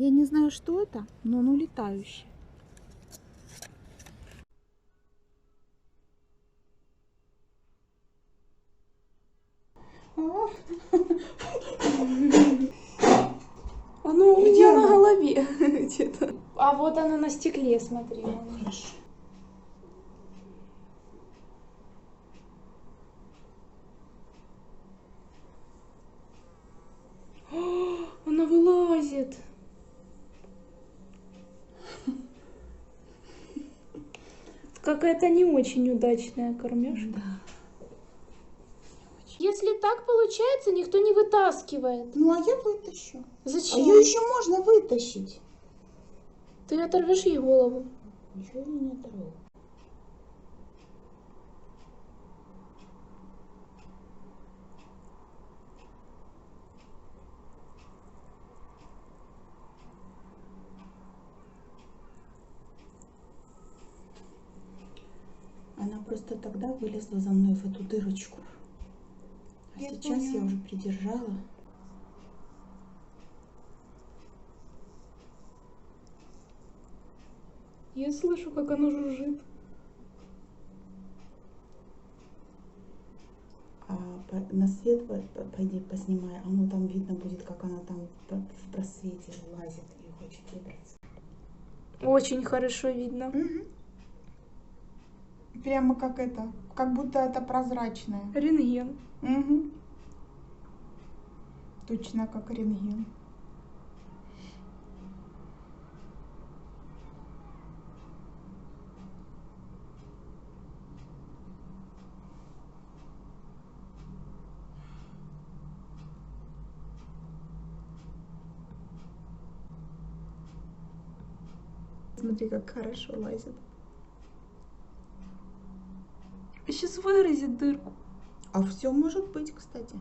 Я не знаю, что это, но оно летающее. Оно у Где меня оно? на голове где-то. А вот оно на стекле, смотри. Хорошо. Оно вылазит. Какая-то не очень удачная кормежка. Да. Если так получается, никто не вытаскивает. Ну, а я вытащу. А Зачем? ее еще можно вытащить. Ты оторвешь ей голову. Ничего я не оторву. Она просто тогда вылезла за мной в эту дырочку. А Я сейчас я поняла. уже придержала. Я слышу, как оно жужжит. А на свет по- по- пойди поснимай, а ну там видно будет, как она там в про- в просвете лазит и хочет выбраться. Очень хорошо видно. Прямо как это, как будто это прозрачное. Рентген. Угу. Точно как рентген. Смотри, как хорошо лазит. Сейчас выразит дырку. А все может быть, кстати.